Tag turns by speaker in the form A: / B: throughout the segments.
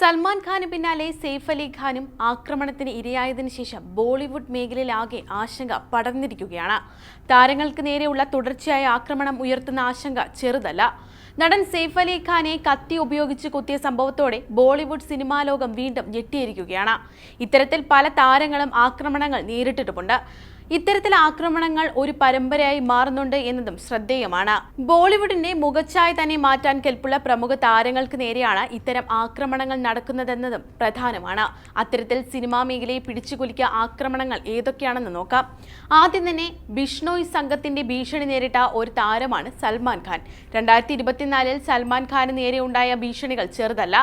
A: സൽമാൻ ഖാന് പിന്നാലെ സെയ്ഫ് അലി ഖാനും ആക്രമണത്തിന് ഇരയായതിനു ശേഷം ബോളിവുഡ് മേഖലയിലാകെ ആശങ്ക പടർന്നിരിക്കുകയാണ്. താരങ്ങൾക്ക് നേരെയുള്ള തുടർച്ചയായ ആക്രമണം ഉയർത്തുന്ന ആശങ്ക ചെറുതല്ല. നടൻ സെയ്ഫ് അലി ഖാനെ കത്തി ഉപയോഗിച്ച് കുത്തിയ സംഭവത്തോടെ ബോളിവുഡ് സിനിമാ ലോകം വീണ്ടും ഞെട്ടിയിരിക്കുകയാണ്. ഇത്തരത്തിൽ പല താരങ്ങളും ആക്രമണങ്ങൾ നേരിട്ടിട്ടുമുണ്ട്. ഇത്തരത്തിൽ ആക്രമണങ്ങൾ ഒരു പരമ്പരയായി മാറുന്നുണ്ട് എന്നതും ശ്രദ്ധേയമാണ്. ബോളിവുഡിന്റെ മുഖച്ഛായ തന്നെ മാറ്റാൻ കെൽപ്പുള്ള പ്രമുഖ താരങ്ങൾക്ക് നേരെയാണ് ഇത്തരം ആക്രമണങ്ങൾ നടക്കുന്നതെന്നതും പ്രധാനമാണ്. അത്തരത്തിൽ സിനിമാ മേഖലയെ പിടിച്ചുകുലിക്കുക ആക്രമണങ്ങൾ ഏതൊക്കെയാണെന്ന് നോക്കാം. ആദ്യം തന്നെ ബിഷ്ണോയ് സംഘത്തിന്റെ ഭീഷണി നേരിട്ട ഒരു താരമാണ് സൽമാൻ ഖാൻ. രണ്ടായിരത്തി ഇരുപത്തിനാലിൽ സൽമാൻ ഖാന് നേരെ ഉണ്ടായ ഭീഷണികൾ ചെറുതല്ല.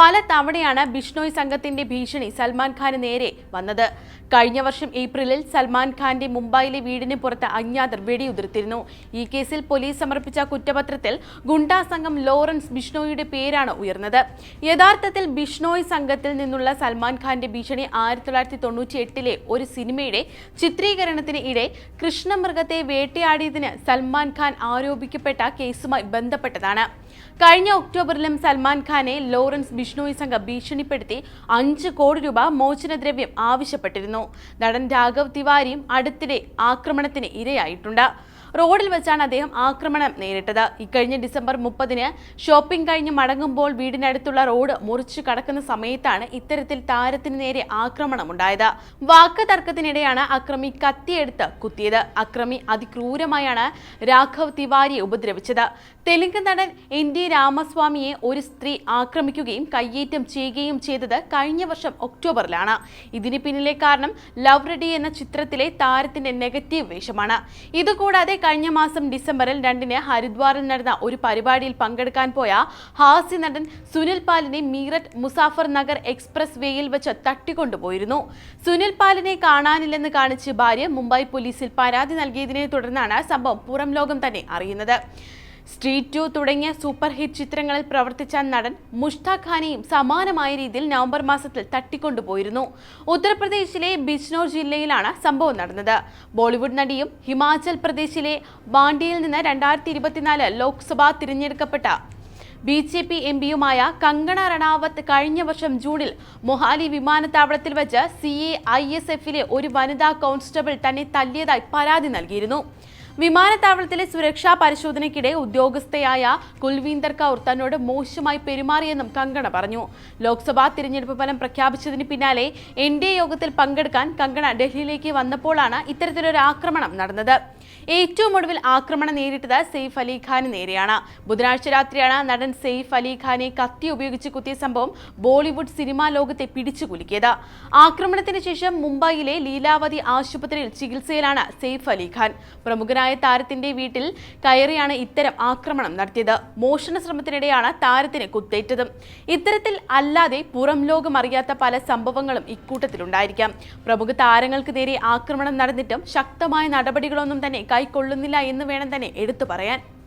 A: പല തവണയാണ് ബിഷ്ണോയ് സംഘത്തിന്റെ ഭീഷണി സൽമാൻ ഖാന് നേരെ വന്നത്. കഴിഞ്ഞ വർഷം ഏപ്രിലിൽ സൽമാൻ ഖാന്റെ മുംബൈയിലെ വീടിന് പുറത്ത് അജ്ഞാതർ വെടിയുതിർത്തിരുന്നു. ഈ കേസിൽ പോലീസ് സമർപ്പിച്ച കുറ്റപത്രത്തിൽ ഗുണ്ടാ സംഘം ലോറൻസ് ബിഷ്ണോയിയുടെ പേരാണ് ഉയർന്നത്. യഥാർത്ഥത്തിൽ ബിഷ്ണോയ് സംഘത്തിൽ നിന്നുള്ള സൽമാൻ ഖാന്റെ ഭീഷണി ആയിരത്തി തൊള്ളായിരത്തി തൊണ്ണൂറ്റി എട്ടിലെ ഒരു സിനിമയുടെ ചിത്രീകരണത്തിന് ഇടെ കൃഷ്ണമൃഗത്തെ വേട്ടയാടിയതിന് സൽമാൻ ഖാൻ ആരോപിക്കപ്പെട്ട കേസുമായി ബന്ധപ്പെട്ടതാണ്. കഴിഞ്ഞ ഒക്ടോബറിലും സൽമാൻ ഖാനെ ലോറൻസ് ബിഷ്ണോയ് സംഘം ഭീഷണിപ്പെടുത്തി അഞ്ച് കോടി രൂപ മോചനദ്രവ്യം ആവശ്യപ്പെട്ടിരുന്നു. നടൻ രാഘവ് തിവാരിയും അടുത്തിടെ ആക്രമണത്തിന് ഇരയായിട്ടുണ്ട്. റോഡിൽ വെച്ചാണ് അദ്ദേഹം ആക്രമണം നേരിട്ടത്. ഇക്കഴിഞ്ഞ ഡിസംബർ മുപ്പതിന് ഷോപ്പിംഗ് കഴിഞ്ഞ് മടങ്ങുമ്പോൾ വീടിനടുത്തുള്ള റോഡ് മുറിച്ചു കടക്കുന്ന സമയത്താണ് ഇത്തരത്തിൽ താരത്തിന് നേരെ ആക്രമണമുണ്ടായത്. വാക്ക് തർക്കത്തിനിടെയാണ് അക്രമി കത്തിയെടുത്ത് കുത്തിയത്. അക്രമി അതിക്രൂരമായാണ് രാഘവ് തിവാരിയെ ഉപദ്രവിച്ചത്. തെലുങ്ക് നടൻ എൻ ഡി രാമസ്വാമിയെ ഒരു സ്ത്രീ ആക്രമിക്കുകയും കയ്യേറ്റം ചെയ്യുകയും ചെയ്തത് കഴിഞ്ഞ വർഷം ഒക്ടോബറിലാണ്. ഇതിന് പിന്നിലെ കാരണം ലവ് റെഡി എന്ന ചിത്രത്തിലെ താരത്തിന്റെ നെഗറ്റീവ് വേഷമാണ്. ഇതുകൂടാതെ കഴിഞ്ഞ മാസം ഡിസംബറിൽ രണ്ടിന് ഹരിദ്വാറിൽ നടന്ന ഒരു പരിപാടിയിൽ പങ്കെടുക്കാൻ പോയ ഹാസ്യ നടൻ സുനിൽ പാലിനെ മീററ്റ് മുസാഫർ നഗർ എക്സ്പ്രസ് വേയിൽ വെച്ച് തട്ടിക്കൊണ്ടുപോയിരുന്നു. സുനിൽ പാലിനെ കാണാനില്ലെന്ന് കാണിച്ച് ഭാര്യ മുംബൈ പോലീസിൽ പരാതി നൽകിയതിനെ തുടർന്നാണ് സംഭവം പുറം ലോകം തന്നെ അറിയുന്നത്. സ്ട്രീറ്റ് ടു തുടങ്ങിയ സൂപ്പർ ഹിറ്റ് ചിത്രങ്ങളിൽ പ്രവർത്തിച്ച നടൻ മുഷ്താഖ് ഖാനെയും സമാനമായ രീതിയിൽ നവംബർ മാസത്തിൽ തട്ടിക്കൊണ്ടുപോയിരുന്നു. ഉത്തർപ്രദേശിലെ ബിജ്നോർ ജില്ലയിലാണ് സംഭവം നടന്നത്. ബോളിവുഡ് നടിയും ഹിമാചൽ പ്രദേശിലെ ബാണ്ടിയിൽ നിന്ന് രണ്ടായിരത്തി ഇരുപത്തിനാല് ലോക്സഭാ തിരഞ്ഞെടുക്കപ്പെട്ട ബി ജെ പി എം പിയുമായ കങ്കണ റണാവത്ത് കഴിഞ്ഞ വർഷം ജൂണിൽ മൊഹാലി വിമാനത്താവളത്തിൽ വെച്ച് സി എ ഐ എസ് എഫിലെ ഒരു വനിതാ കോൺസ്റ്റബിൾ തന്നെ തല്ലിയതായി പരാതി നൽകിയിരുന്നു. വിമാനത്താവളത്തിലെ സുരക്ഷാ പരിശോധനയ്ക്കിടെ ഉദ്യോഗസ്ഥയായ കുൽവീന്ദർ കൗർ തന്നോട് മോശമായി പെരുമാറിയെന്നും കങ്കണ പറഞ്ഞു. ലോക്സഭാ തിരഞ്ഞെടുപ്പ് ഫലം പ്രഖ്യാപിച്ചതിന് പിന്നാലെ എൻ ഡി എ യോഗത്തിൽ പങ്കെടുക്കാൻ കങ്കണ ഡൽഹിയിലേക്ക് വന്നപ്പോഴാണ് ഇത്തരത്തിലൊരു ആക്രമണം നടന്നത്. ഏറ്റവും ഒടുവിൽ ആക്രമണം നേരിട്ടത് സെയ്ഫ് അലി ഖാന് നേരെയാണ്. ബുധനാഴ്ച രാത്രിയാണ് നടൻ സെയ്ഫ് അലി ഖാനെ കത്തി ഉപയോഗിച്ച് കുത്തിയ സംഭവം ബോളിവുഡ് സിനിമാ ലോകത്തെ പിടിച്ചുകുലുക്കിയത് ആക്രമണത്തിന് ശേഷം മുംബൈയിലെ ലീലാവതി ആശുപത്രിയിൽ ചികിത്സയിലാണ് സെയ്ഫ് അലി ഖാൻ. പ്രമുഖനായ താരത്തിന്റെ വീട്ടിൽ കയറിയാണ് ഇത്തരം ആക്രമണം നടത്തിയത്. മോഷണ ശ്രമത്തിനിടെയാണ് താരത്തിന് കുത്തേറ്റതും. ഇത്തരത്തിൽ അല്ലാതെ പുറം ലോകം അറിയാത്ത പല സംഭവങ്ങളും ഇക്കൂട്ടത്തിലുണ്ടായിരിക്കാം. പ്രമുഖ താരങ്ങൾക്ക് നേരെ ആക്രമണം നടന്നിട്ടും ശക്തമായ നടപടികളൊന്നും തന്നെ കൈക്കൊള്ളുന്നില്ല എന്ന് വേണം തന്നെ എടുത്തു പറയാൻ.